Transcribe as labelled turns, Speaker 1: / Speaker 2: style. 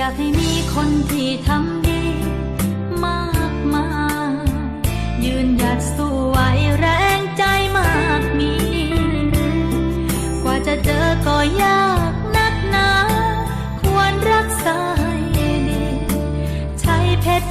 Speaker 1: อยากให้มีคนที่ทำดีมากมายยืนหยัดสู้ไหวแรงใจมากมี กว่าจะเจอก็ยากนักหนา ควรรักษาให้ใช้เพชร